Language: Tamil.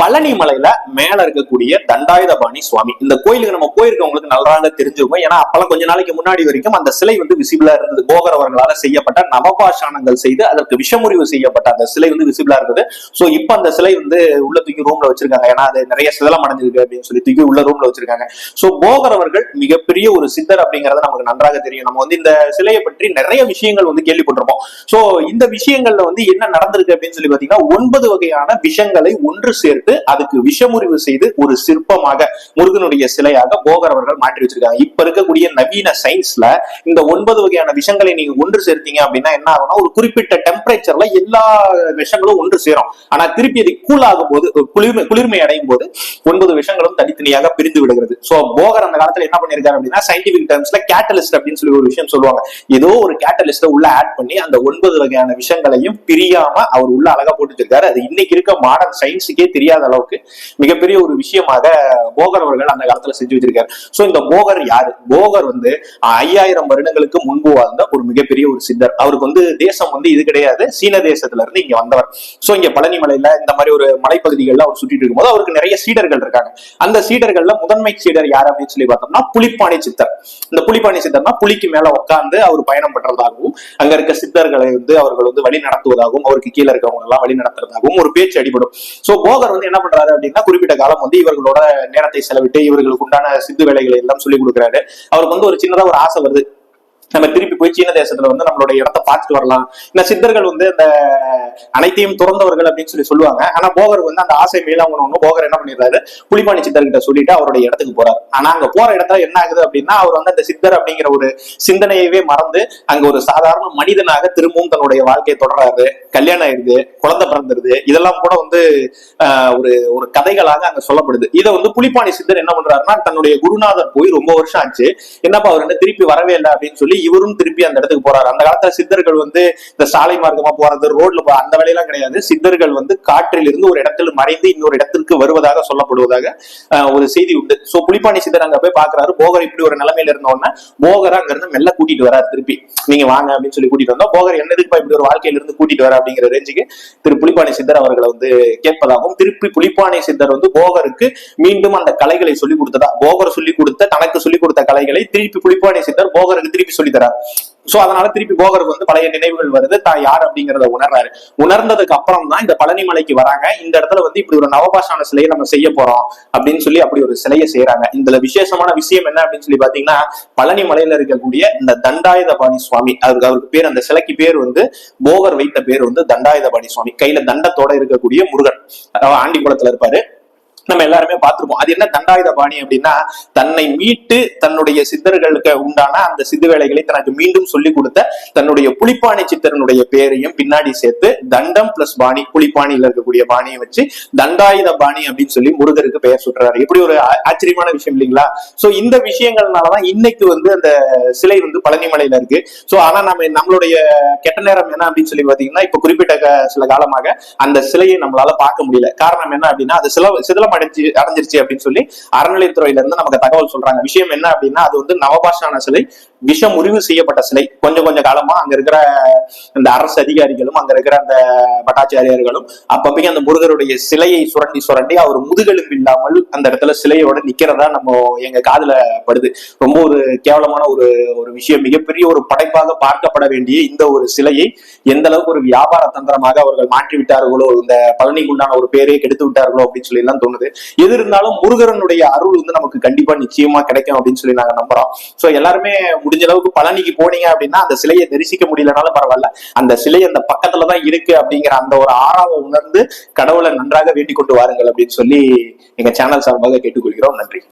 பழனி மலையில மேல இருக்கக்கூடிய தண்டாயுதபாணி சுவாமி. இந்த கோயிலுக்கு நம்ம போயிருக்கவங்களுக்கு நல்லாக தெரிஞ்சிருக்கும். ஏன்னா அப்பெல்லாம் கொஞ்ச நாளைக்கு முன்னாடி வரைக்கும் அந்த சிலை வந்து விசிபிளா இருந்தது. போகர் செய்யப்பட்ட நவபாஷானங்கள் செய்து அதற்கு விஷமுறிவு செய்யப்பட்ட அந்த சிலை வந்து விசிபிளா இருந்தது. சோ இப்ப அந்த சிலை வந்து உள்ள தூக்கி ரூம்ல வச்சிருக்காங்க. ஏன்னா அது நிறைய சிதலம் அடைஞ்சிருக்கு அப்படின்னு சொல்லி தூக்கி உள்ள ரூம்ல வச்சிருக்காங்க. சோ போகரவர்கள் மிகப்பெரிய ஒரு சித்தர் அப்படிங்கறது நமக்கு நன்றாக தெரியும். நம்ம வந்து இந்த சிலையை பற்றி நிறைய விஷயங்கள் வந்து கேள்விப்பட்டிருப்போம். சோ இந்த விஷயங்கள்ல வந்து என்ன நடந்திருக்கு அப்படின்னு சொல்லி பாத்தீங்கன்னா ஒன்பது வகையான விஷங்களை ஒன்று சேர்த்து அதுக்கு விஷமுறிவு செய்து ஒரு சிற்பமாக முருகனுடைய சிலையாக போகர் அவர்கள் மாற்றி வச்சிருக்காங்க. இப்ப இருக்கக்கூடிய நவீன சயின்ஸ்ல இந்த ஒன்பது வகையான விஷங்களை நீங்க ஒன்று சேர்த்தீங்க அப்படின்னா என்ன ஆகும்னா ஒரு குறிப்பிட்ட டெம்பரேச்சர்ல எல்லா விஷங்களும் ஒன்று சேரும். ஆனா திருப்பி அது கூல் ஆகும் போது குளிர்மை குளிர்மை அடையும் போது ஒன்பது விஷங்களும் தனித்தனியாக பிரிந்து விடுகிறது. சோ போகர் அந்த காலத்துல என்ன பண்ணிருக்காரு அப்படின்னா சயின்டிபிக் டேர்ம்ஸ்ல கேட்டலிஸ்ட் அப்படின்னு சொல்லி ஒரு விஷயம் சொல்லுவாங்க. ஏதோ ஒரு கேட்டலிஸ்ட உள்ள ஆட் பண்ணி அந்த ஒன்பது வகையான விஷயங்களையும் பிரியாம அவர் உள்ள அழகா போட்டு இருக்காரு. அது இன்னைக்கு இருக்க மாடர்ன் சயின்ஸுக்கே தெரியாத முடியாத அளவுக்கு மிகப்பெரிய ஒரு விஷயமாக போகர் அவர்கள் அந்த காலத்துல செஞ்சு வச்சிருக்காரு. சோ இந்த போகர் யாரு? போகர் வந்து ஐயாயிரம் வருடங்களுக்கு முன்பு வாழ்ந்த ஒரு மிகப்பெரிய ஒரு சித்தர். அவருக்கு வந்து தேசம் வந்து இது கிடையாது. சீன தேசத்துல இருந்து இங்க வந்தவர். சோ இங்க பழனி மலையில இந்த மாதிரி ஒரு மலைப்பகுதிகள்ல அவர் சுற்றிட்டு இருக்கும்போது அவருக்கு நிறைய சீடர்கள் இருக்காங்க. அந்த சீடர்கள்ல முதன்மை சீடர் யார் அப்படின்னு சொல்லி பார்த்தோம்னா புலிப்பாணி சித்தர். இந்த புலிப்பாணி சித்தர்னா புலிக்கு மேல உட்கார்ந்து அவர் பயணம் பண்றதாகவும் அங்க இருக்க சித்தர்களை வந்து அவர்கள் வந்து வழி நடத்துவதாகவும் அவருக்கு கீழே இருக்கவங்க எல்லாம் வழி நடத்துறதாகவும் ஒரு பேச்சு அடிபடும். சோ போகர் வந்து என்ன பண்றாரு அப்படின்னா குறிப்பிட்ட காலம் வந்து இவர்களோட நேரத்தை செலவிட்டு இவர்களுக்கு உண்டான சித்து வேலைகளை எல்லாம் சொல்லி கொடுக்குறாரு. அவருக்கு வந்து ஒரு சின்னதா ஒரு ஆசை வருது. நம்ம திருப்பி போய் சீன தேசத்துல வந்து நம்மளுடைய இடத்தை பார்த்துட்டு வரலாம். இந்த சித்தர்கள் வந்து அந்த அனைத்தையும் துறந்தவர்கள் அப்படின்னு சொல்லி சொல்லுவாங்க. ஆனா போகர் வந்து அந்த ஆசை மேலாங்கணும் போகர் என்ன பண்ணிடுறாரு? புலிப்பாணி சித்தர்கிட்ட சொல்லிட்டு அவருடைய இடத்துக்கு போறாரு. ஆனா அங்க போற இடத்துல என்ன ஆகுது அப்படின்னா அவர் வந்து அந்த சித்தர் அப்படிங்கிற ஒரு சிந்தனையவே மறந்து அங்க ஒரு சாதாரண மனிதனாக திரும்பவும் தன்னுடைய வாழ்க்கையை தொடர்றாரு. கல்யாணம் ஆயிடுது குழந்தை பிறந்துருது. இதெல்லாம் கூட வந்து ஒரு ஒரு கதைகளாக அங்க சொல்லப்படுது. இதை வந்து புலிப்பாணி சித்தர் என்ன பண்றாருன்னா தன்னுடைய குருநாதர் போய் ரொம்ப வருஷம் ஆச்சு. என்னப்பா அவர் என்ன திருப்பி வரவே இல்லை அப்படின்னு சொல்லி இவரும் திருப்பி அந்த இடத்துக்கு போறாரு. அந்த காலத்துல சித்தர்கள் வந்து இந்த சாலை மார்க்கமா போறது ரோட்ல போ அந்த வேலையெல்லாம் கிடையாது. சித்தர்கள் வந்து காற்றில் இருந்து ஒரு இடத்துல மறைந்து இன்னொரு இடத்திற்கு வருவதாக சொல்லப்படுவதாக ஒரு செய்தி உண்டு. சோ புலிப்பாணி சித்தர் அங்க போய் பாக்குறாரு. போகர் இப்படி ஒரு நிலைமையில இருந்தோன்னா போகர் அங்க இருந்து மெல்ல கூட்டிட்டு வராரு திருப்பி. நீங்க வாங்க அப்படின்னு சொல்லி கூட்டிட்டு வந்தோம். போகர் என்ன எதுக்குப்பா இப்படி ஒரு வாழ்க்கையில இருந்து கூட்டிட்டு வர? அப்படிங்கிற ரேஞ்சுக்கு திரு புலிப்பாணி சித்தர் அவர்களை வந்து கேட்பதாகவும் திருப்பி புலிப்பாணி சித்தர் வந்து போகருக்கு மீண்டும் அந்த கலைகளை சொல்லி கொடுத்ததா? போகர் சொல்லி கொடுத்த சித்தர் சொல்லிக் கொடுத்த கலைகளை திருப்பி புலிப்பாணி சித்தர் போகருக்கு திருப்பி சொல்லி தரார். சோ அதனால திருப்பி போகருக்கு வந்து பழைய நினைவுகள் வருது. தான் யார் அப்படிங்கறத உணர்றாரு. உணர்ந்ததுக்கு அப்புறம் தான் இந்த பழனி மலைக்கு வராங்க. இந்த இடத்துல வந்து இப்படி ஒரு நவபாஷான சிலையை நம்ம செய்ய போறோம் அப்படின்னு சொல்லி அப்படி ஒரு சிலையை செய்யறாங்க இதுல விசேஷமான விஷயம் என்ன அப்படின்னு சொல்லி பாத்தீங்கன்னா பழனி மலையில இருக்கக்கூடிய இந்த தண்டாயுதபாணி சுவாமி. அவருக்கு அவருக்கு பேர் அந்த சிலைக்கு பேர் வந்து போகர் வைத்த பேர் வந்து தண்டாயுதபாணி சுவாமி. கையில தண்டத்தோட இருக்கக்கூடிய முருகன். ஆண்டி குளத்துல இருப்பாரு. நம்ம எல்லாருமே பார்த்திருப்போம். அது என்ன தண்டாயுத பாணி அப்படின்னா தன்னை மீட்டு தன்னுடைய சித்தர்களுக்கு உண்டான அந்த சித்து வேலைகளை தனக்கு மீண்டும் சொல்லி கொடுத்த தன்னுடைய புலிப்பாணி சித்தரனுடைய பேரையும் பின்னாடி சேர்த்து தண்டம் பிளஸ் பாணி புலிப்பாணியில இருக்கக்கூடிய பாணியை வச்சு தண்டாயுத பாணி அப்படின்னு சொல்லி முருகருக்கு பெயர் சுட்டுறாரு. இப்படி ஒரு ஆச்சரியமான விஷயம் இல்லைங்களா? சோ இந்த விஷயங்கள்னாலதான் இன்னைக்கு வந்து அந்த சிலை வந்து பழனிமலையில இருக்கு. சோ ஆனா நம்ம நம்மளுடைய கெட்ட நேரம் என்ன அப்படின்னு சொல்லி பாத்தீங்கன்னா இப்ப குறிப்பிட்ட சில காலமாக அந்த சிலையை நம்மளால பார்க்க முடியல. காரணம் என்ன அப்படின்னா அது சில சிதலமடை அடைஞ்சு அடைஞ்சிருச்சு அப்படின்னு சொல்லி அறநிலைத்துறையில இருந்து நமக்கு தகவல் சொல்றாங்க. விஷயம் என்ன அப்படின்னா அது வந்து நவபாஷான சிலை விஷம் முறிவு செய்யப்பட்ட சிலை. கொஞ்சம் கொஞ்சம் காலமா அங்க இருக்கிற இந்த அரசு அதிகாரிகளும் அங்க இருக்கிற அந்த பட்டாச்சாரியர்களும் அப்பப்பையும் அந்த முருகருடைய சிலையை சுரண்டி சுரண்டி அவர் முதுகெலும்பு இல்லாமல் அந்த இடத்துல சிலையோட நிக்கிறதா நம்ம எங்க காதுல படுது. ரொம்ப ஒரு கேவலமான ஒரு ஒரு விஷயம். மிகப்பெரிய ஒரு படைப்பாக பார்க்கப்பட வேண்டிய இந்த ஒரு சிலையை எந்த அளவுக்கு ஒரு வியாபார தந்திரமாக அவர்கள் மாற்றி விட்டார்களோ இந்த பழனிக்கு உண்டான ஒரு பேரையே கெடுத்து விட்டார்களோ அப்படின்னு சொல்லி எல்லாம் தோணுது. எது இருந்தாலும் முருகரனுடைய அருள் வந்து நமக்கு கண்டிப்பா நிச்சயமா கிடைக்கும் அப்படின்னு சொல்லி நாங்க நம்புறோம். சோ எல்லாருமே முடிஞ்ச அளவுக்கு பழனிக்கு போனீங்க அப்படின்னா அந்த சிலையை தரிசிக்க முடியலனாலும் பரவாயில்ல. அந்த சிலை அந்த பக்கத்துலதான் இருக்கு அப்படிங்கிற அந்த ஒரு ஆறாவை உணர்ந்து கடவுளை நன்றாக வேண்டிக் கொண்டு வாருங்கள் அப்படின்னு சொல்லி எங்க சேனல் சார்பாக கேட்டுக்கொள்கிறோம். நன்றி.